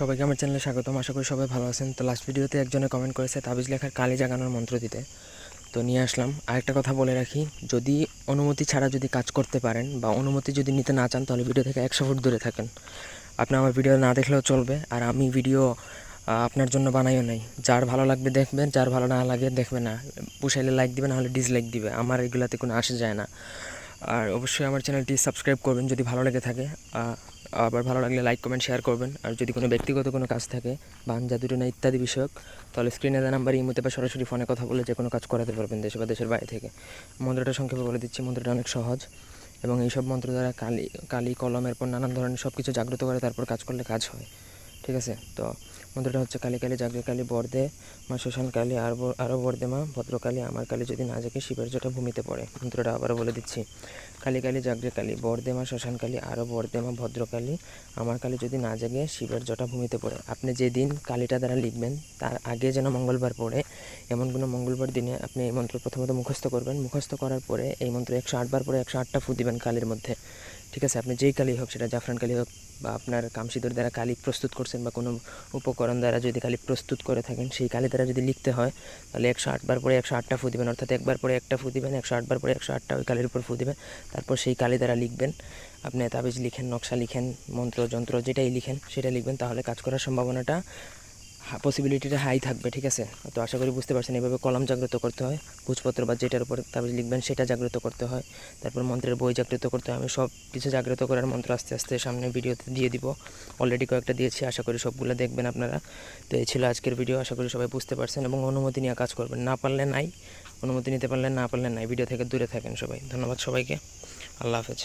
সবাইকে আমার চ্যানেলে স্বাগতম। আশা করি সবাই ভালো আছেন। তো লাস্ট ভিডিওতে একজনে কমেন্ট করেছে তাবিজ লেখার কালি জাগানোর মন্ত্র দিতে। তো নিয়ে আসলাম। আরেকটা কথা বলে রাখি, যদি অনুমতি ছাড়া যদি কাজ করতে পারেন বা অনুমতি যদি নিতে না চান, তাহলে ভিডিও থেকে একশো ফুট দূরে থাকেন। আপনি আমার ভিডিও না দেখলেও চলবে, আর আমি ভিডিও আপনার জন্য বানাইও নাই। যার ভালো লাগবে দেখবেন, যার ভালো না লাগে দেখবে না। পুষাইলে লাইক দিবে না হলে ডিসলাইক দিবে। আমার এগুলাতে কোনো আসে যায় না। আর অবশ্যই আমার চ্যানেলটি সাবস্ক্রাইব করবেন যদি ভালো লেগে থাকে। আবার ভালো লাগলে লাইক কমেন্ট শেয়ার করবেন। আর যদি কোনো ব্যক্তিগত কোনো কাজ থাকে, বান জাদুটনা ইত্যাদি বিষয়ক, তাহলে স্ক্রিনে দেওয়া নাম্বার ইমোতে বা সরাসরি ফোনে কথা বলে যে কোনো কাজ করাতে পারবেন দেশে বা দেশের বাইরে থেকে। মন্ত্রটা সংক্ষেপে বলে দিচ্ছি, মন্ত্রটা অনেক সহজ। এবং এইসব মন্ত্র দ্বারা কালি কালি কলমের পর নানান ধরনের সব কিছু জাগ্রত করে তারপর কাজ করলে কাজ হয়। ঠিক আছে? তো মন্ত্রটা হচ্ছে কালী কালী জাগ্রে কালী বর্দে, মা শ্মশান কালী, আর আরও বর্দে মা ভদ্রকালী আমার কালী যদি না জাগে শিবের জটা ভূমিতে পড়ে। মন্ত্রটা আবারও বলে দিচ্ছি। কালী কালী জাগ্রে কালী বর্দে মা শ্মশান কালী আরও বর্দে মা ভদ্রকালী আমার কালী যদি না জাগে শিবের জটা ভূমিতে পড়ে। আপনি যেদিন কালীটা দ্বারা লিখবেন, তার আগে যেন মঙ্গলবার পড়ে, এমন কোনো মঙ্গলবার দিনে আপনি এই মন্ত্র প্রথমত মুখস্থ করবেন। মুখস্থ করার পরে এই মন্ত্র একশো আটবার পরে একশো আটটা ফু দিবেন কালীর মধ্যে। ঠিক আছে, আপনি যেই কালি হোক, সেটা জাফরান কালি হোক বা আপনার কামসিদুর দ্বারা কালি প্রস্তুত করছেন বা কোনো উপকরণ দ্বারা যদি কালি প্রস্তুত করে থাকেন, সেই কালি দ্বারা যদি লিখতে হয়, তাহলে একশো আটবার পরে একশো আটটা ফু দিবেন। অর্থাৎ একবার পরে একটা ফু দিবেন, একশো আটবার পরে একশো আটটা ওই কালির উপর ফু দিবেন। তারপর সেই কালি দ্বারা লিখবেন। আপনি তাবিজ লিখেন, নকশা লিখেন, মন্ত্র, যন্ত্র যেটাই লিখেন, সেটা লিখবেন। তাহলে কাজ করার সম্ভাবনাটা পসিবিলিটিটা হাই থাকবে, ঠিক আছে? তো আশা করি বুঝতে পারছেন এভাবে কলম জাগ্রত করতে হয়। ভোজপত্র বা যেটার উপরে তারপরে লিখবেন, সেটা জাগ্রত করতে হয়। তারপর মন্ত্রের বই জাগ্রত করতে হয়। আমি সব কিছু জাগ্রত করার মন্ত্র আস্তে আস্তে সামনে ভিডিওতে দিয়ে দিব। অলরেডি কয়েকটা দিয়েছি, আশা করি সবগুলো দেখবেন আপনারা। তো এই ছিল আজকের ভিডিও আশা করি সবাই বুঝতে পারছেন। এবং অনুমতি নিয়ে কাজ করবেন। না পারলে নাই, অনুমতি নিতে পারলে না পারলে নাই। ভিডিও থেকে দূরে থাকেন সবাই। ধন্যবাদ সবাইকে। আল্লাহ হাফেজ।